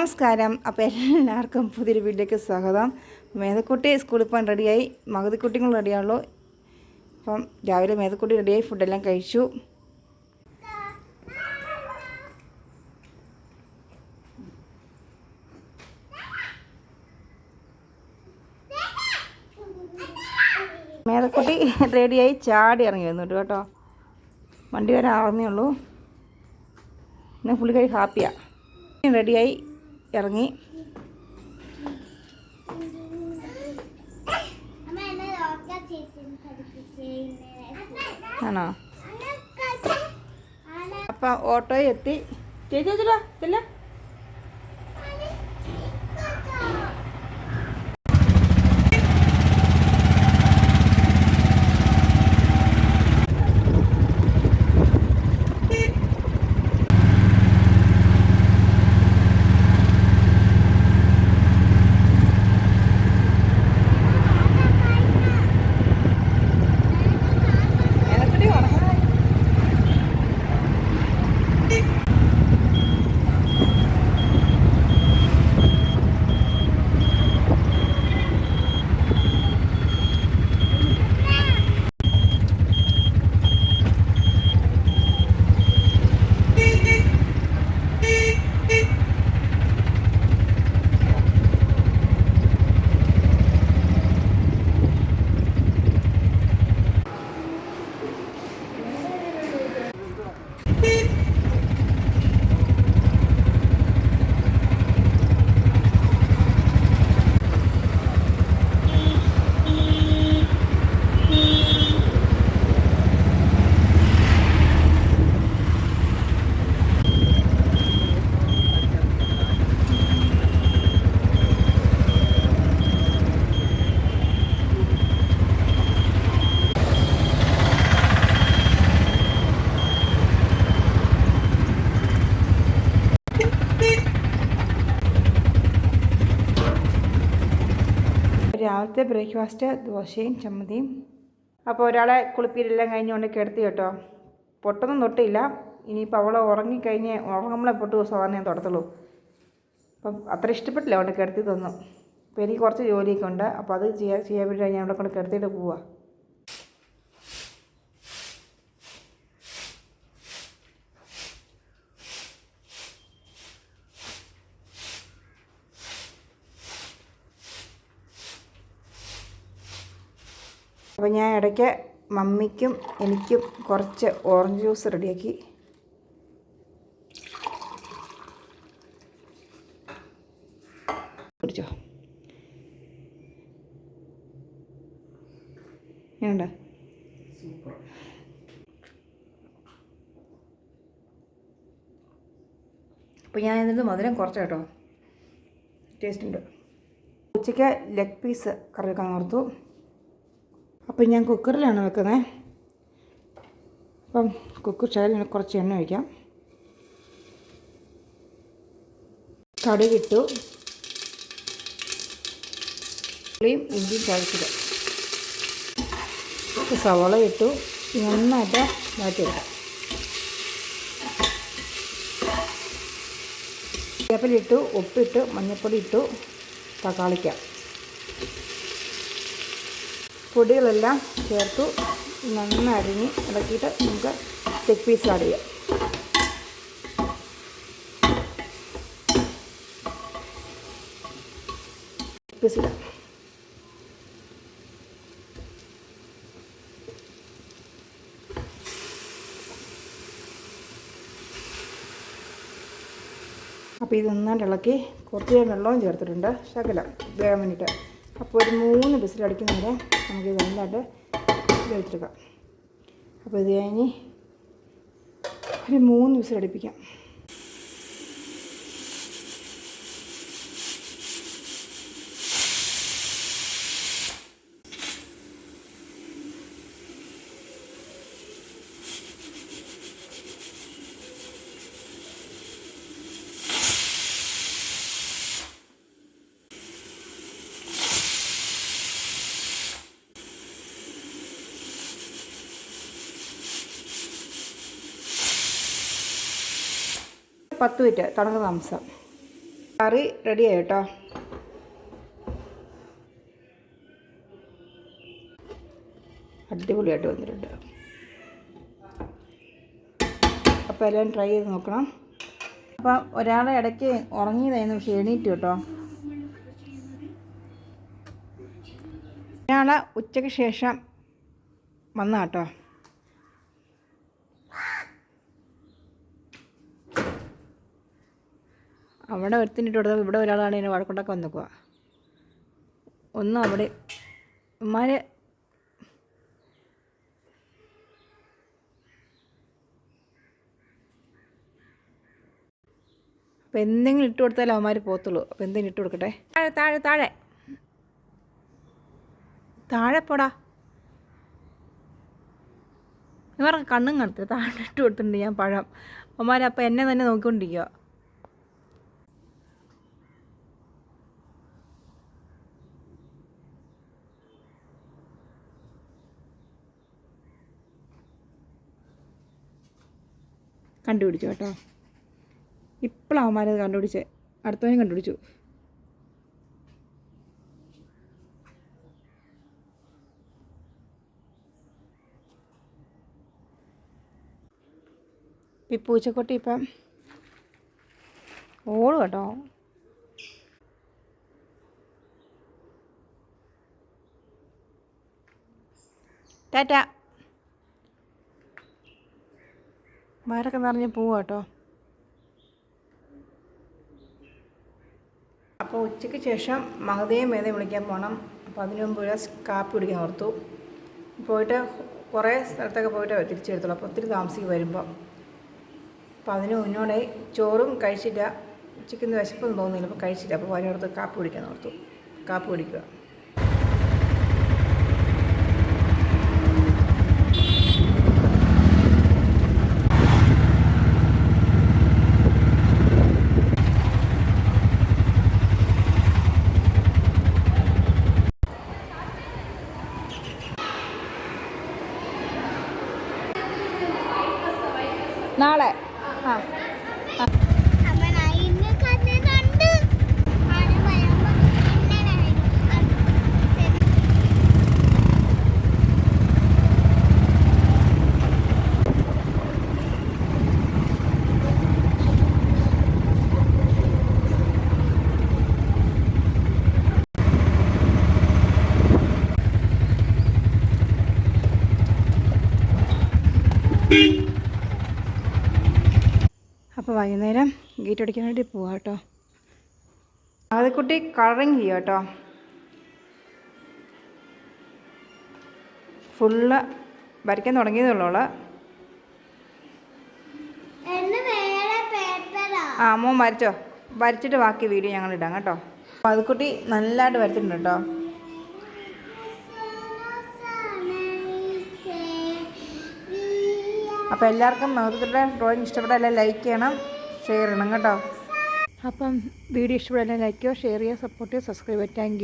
നമസ്കാരം. അപ്പോൾ എല്ലാവർക്കും പുതിയൊരു വീട്ടിലേക്ക് സ്വാഗതം. മേധക്കുട്ടി സ്കൂളിൽ പോകാൻ റെഡിയായി. മകുതിക്കുട്ടികളും റെഡിയാണല്ലോ. അപ്പം രാവിലെ മേധക്കുട്ടി റെഡിയായി. ഫുഡെല്ലാം കഴിച്ചു. മേധക്കുട്ടി റെഡിയായി. ചാടി ഇറങ്ങി വന്നിട്ട് കേട്ടോ. വണ്ടി വരെ അറിഞ്ഞേ ഉള്ളൂ. പിന്നെ പുള്ളിക്കാരി ഹാപ്പിയാണ് റെഡിയായി. ഇറങ്ങി. ആണോ? അപ്പം ഓട്ടോ എത്തി. ചേച്ചി വെച്ചില്ല ചെല്ല. രാവിലത്തെ ബ്രേക്ക്ഫാസ്റ്റ് ദോശയും ചമ്മന്തിയും. അപ്പോൾ ഒരാളെ കുളിപ്പീരെല്ലാം കഴിഞ്ഞുകൊണ്ട് കിടത്തി കേട്ടോ. പൊട്ടൊന്നും തൊട്ടില്ല. ഇനിയിപ്പോൾ അവളെ ഉറങ്ങിക്കഴിഞ്ഞ് ഉറങ്ങുമ്പോഴേ പൊട്ട് സാധാരണ ഞാൻ തുടത്തുള്ളൂ. അപ്പം അത്ര ഇഷ്ടപ്പെട്ടില്ല അവിടെ കിടത്തി തന്നു അപ്പോൾ എനിക്ക് കുറച്ച് ജോലിയൊക്കെ ഉണ്ട്. അപ്പോൾ അത് ചെയ്യാൻ ചെയ്യാൻ വേണ്ടി ഞാൻ അവിടെ കൊണ്ട് കിടത്തിയിട്ട് പോവാം. അപ്പോൾ ഞാൻ ഇടയ്ക്ക് മമ്മിക്കും എനിക്കും കുറച്ച് ഓറഞ്ച് ജ്യൂസ് റെഡിയാക്കി. കുടിച്ചോ? എങ്ങനെയുണ്ട് അപ്പോൾ ഞാൻ ഇതിന്റെ മധുരം കുറച്ച് കേട്ടോ ടേസ്റ്റ് ഉണ്ട്. ഉച്ചയ്ക്ക് ലെഗ് പീസ് കറി വെക്കാൻ ഓർത്തു. അപ്പം ഞാൻ കുക്കറിലാണ് വെക്കുന്നത് അപ്പം കുക്കർ ശകലം കുറച്ച് എണ്ണ ഒഴിക്കാം. കടുകിട്ടു ഉള്ളിയും ഇഞ്ചിയും ചതച്ചത് സവള ഇട്ടു. നന്നായിട്ട് മാറ്റിയെടുക്കാം വേപ്പിലിട്ടു ഉപ്പിട്ട് മഞ്ഞൾപ്പൊടി ഇട്ടു തക്കാളിക്കാം. പൊടികളെല്ലാം ചേർത്തു നന്നായി അരിഞ്ഞ് ഇളക്കിയിട്ട് നമുക്ക് ചെക്ക് പീസ് ആഡ് ചെയ്യാം. പീസ് അപ്പോൾ ഇത് നന്നായിട്ട് ഇളക്കി കുറച്ച് വെള്ളവും ചേർത്തിട്ടുണ്ട്. ശകലം വേഗം വേണ്ടിയിട്ട്. അപ്പോൾ ഒരു മൂന്ന് ബിസിലടിക്കുന്നവരെ നമുക്ക് നന്നായിട്ട് വേവിച്ചെടുക്കാം അപ്പോൾ ഇത് കഴിഞ്ഞ് ഒരു മൂന്ന് ബിസിലടിപ്പിക്കാം പത്ത് മിനിറ്റ്. തണുത്ത താമസം. കറി റെഡിയായി കേട്ടോ. അടിപൊളിയായിട്ട് വന്നിട്ടുണ്ട്. അപ്പോൾ എല്ലാം ട്രൈ ചെയ്ത് നോക്കണം. അപ്പം ഒരാളെ ഇടയ്ക്ക് ഉറങ്ങിയതായിരുന്നു പക്ഷേ എണീറ്റ് കേട്ടോ. ഒരാളെ ഉച്ചയ്ക്ക് ശേഷം വന്ന അവിടെ ഒരുത്തിനിട്ട് കൊടുത്തപ്പോൾ ഇവിടെ ഒരാളാണ് ഇതിനെ വഴക്കുണ്ടാക്കി വന്നേക്കുക ഒന്നും അവിടെ ഉമ്മാര് അപ്പോൾ എന്തെങ്കിലും ഇട്ട് കൊടുത്താലേ അവന്മാർ പോത്തുള്ളൂ അപ്പോൾ എന്തെങ്കിലും ഇട്ട് കൊടുക്കട്ടെ. താഴെ താഴെ താഴെ. താഴെ പോടാ. ഇവർക്ക് കണ്ണും കാണത്തില്ല. താഴെ ഇട്ട് കൊടുത്തിട്ടുണ്ട് ഞാൻ പഴം. അവന്മാർ അപ്പോൾ എന്നെ തന്നെ നോക്കിക്കൊണ്ടിരിക്കുക കണ്ടുപിടിച്ചു കേട്ടോ. ഇപ്പോഴാണ് അവന്മാരത് കണ്ടുപിടിച്ച്. അടുത്തവനും കണ്ടുപിടിച്ചു. ഈ പൂച്ചക്കുട്ടി ഇപ്പം ഓടും കേട്ടോ. ടാറ്റ. വയറൊക്കെ നിറഞ്ഞ് പോവാ കേട്ടോ അപ്പോൾ ഉച്ചയ്ക്ക് ശേഷം മഹതയും മേതയും വിളിക്കാൻ പോകണം അപ്പോൾ അതിനു മുമ്പ് കാപ്പി കുടിക്കാൻ ഓർത്തു. പോയിട്ട് കുറേ സ്ഥലത്തൊക്കെ പോയിട്ട് തിരിച്ചു അപ്പോൾ ഒത്തിരി താമസിക്കും വരുമ്പോൾ അപ്പോൾ അതിന് മുന്നോടെ ചോറും കഴിച്ചില്ല. ഉച്ചയ്ക്ക് വിശപ്പൊന്നും തോന്നുന്നില്ല അപ്പോൾ കഴിച്ചില്ല. അപ്പോൾ വരോടത്ത് കാപ്പി കുടിക്കാൻ ഓർത്തു. കാപ്പി കുടിക്കുക. അപ്പോൾ വൈകുന്നേരം ഗേറ്റ് അടിക്കാൻ വേണ്ടി പോവാം കേട്ടോ. ആദ്യക്കുട്ടി കളറിങ് ചെയ്യുക കേട്ടോ. ഫുള്ള് വരയ്ക്കാൻ തുടങ്ങിയതേ ഉള്ളൂ എന്നെ വേറെ പേപ്പറാ ആ. മോൻ വരച്ചോ. വരച്ചിട്ട് ബാക്കി വീഡിയോ ഞങ്ങൾ ഇടാം കേട്ടോ. അപ്പോൾ അതുക്കുട്ടി നല്ലതായിട്ട് വരച്ചിട്ടുണ്ട് കേട്ടോ. അപ്പോൾ എല്ലാവർക്കും മഹത്വത്തിന്റെ ഡ്രോയിങ് ഇഷ്ടപ്പെട്ടാൽ ലൈക്ക് ചെയ്യണം ഷെയർ ചെയ്യണം കേട്ടോ. അപ്പം വീഡിയോ ഇഷ്ടപ്പെട്ടാൽ ലൈക്ക് ചെയ്യുക ഷെയർ ചെയ്യുക സപ്പോർട്ട് ചെയ്യുക സബ്സ്ക്രൈബ് ചെയ്യുക. താങ്ക്